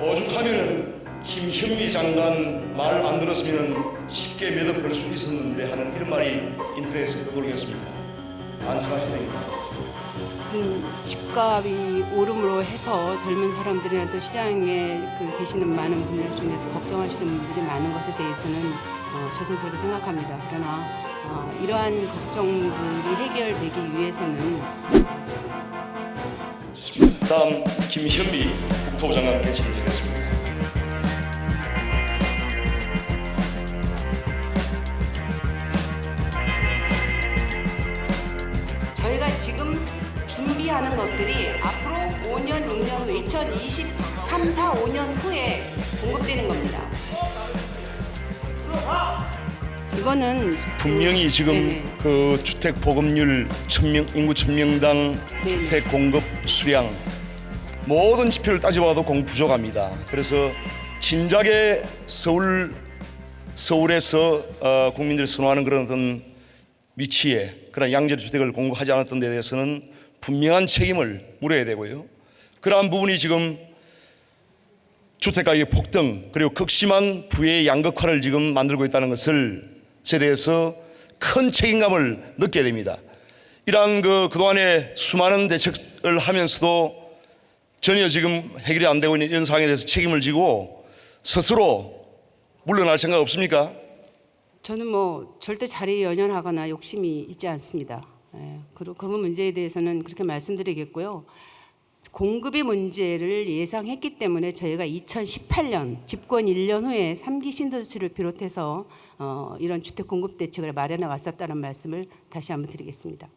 오죽하면 김현미 장관 말 안 들었으면 쉽게 매듭 걸수 있었는데 하는 이런 말이 인터넷에 떠돌겠습니다. 됩니다. 음, 집값이 오름으로 해서 젊은 사람들이나 또 시장에 그 계시는 많은 분들 중에서 걱정하시는 분들이 많은 것에 대해서는 어, 죄송스럽게 생각합니다. 그러나 어, 이러한 걱정들이 해결되기 위해서는 다음 김현미 국토부 장관께 질문드리겠습니다. 저희가 지금 준비하는 것들이 앞으로 5년, 6년 후 2023, 4, 5년 후에 공급되는 겁니다. 이거는 분명히 지금 네네. 그 주택 보급률 천명 인구 천명당 네네. 주택 공급 수량 모든 지표를 따져봐도 공 부족합니다. 그래서 진작에 서울 서울에서 어, 국민들이 선호하는 그런 어떤 위치에 그런 양질 주택을 공급하지 않았던 데 대해서는 분명한 책임을 물어야 되고요. 그러한 부분이 지금 주택 가격의 폭등 그리고 극심한 부의 양극화를 지금 만들고 있다는 것을 에 대해서 큰 책임감을 느껴야 됩니다. 이러한 그 그동안에 수많은 대책을 하면서도 전혀 지금 해결이 안 되고 있는 이런 상황에 대해서 책임을 지고 스스로 물러날 생각 없습니까? 저는 뭐 절대 자리에 연연하거나 욕심이 있지 않습니다. 예, 그리고 그 문제에 대해서는 그렇게 말씀드리겠고요. 공급의 문제를 예상했기 때문에 저희가 2018년 집권 1년 후에 3기 신도시를 비롯해서 어, 이런 주택 공급 대책을 마련해 왔었다는 말씀을 다시 한번 드리겠습니다.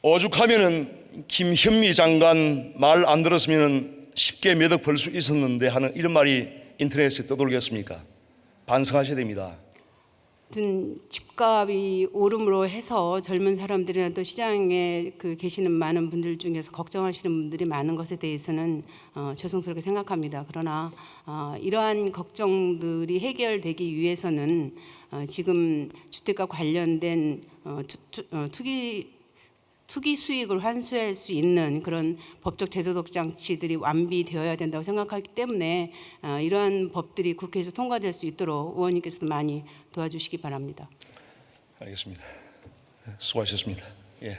오죽하면은 김현미 장관 말 안 들었으면 쉽게 매듭 벌수 있었는데 하는 이런 말이 인터넷에 떠돌겠습니까? 반성하셔야 됩니다. 집값이 오름으로 해서 젊은 사람들이나 또 시장에 그 계시는 많은 분들 중에서 걱정하시는 분들이 많은 것에 대해서는 어, 죄송스럽게 생각합니다. 그러나 어, 이러한 걱정들이 해결되기 위해서는 어, 지금 주택과 관련된 어, 투, 투, 어, 투기 투기 수익을 환수할 수 있는 그런 법적 제도적 장치들이 완비되어야 된다고 생각하기 때문에 어, 이러한 법들이 국회에서 통과될 수 있도록 의원님께서도 많이 도와주시기 바랍니다. 알겠습니다. 수고하셨습니다. 예.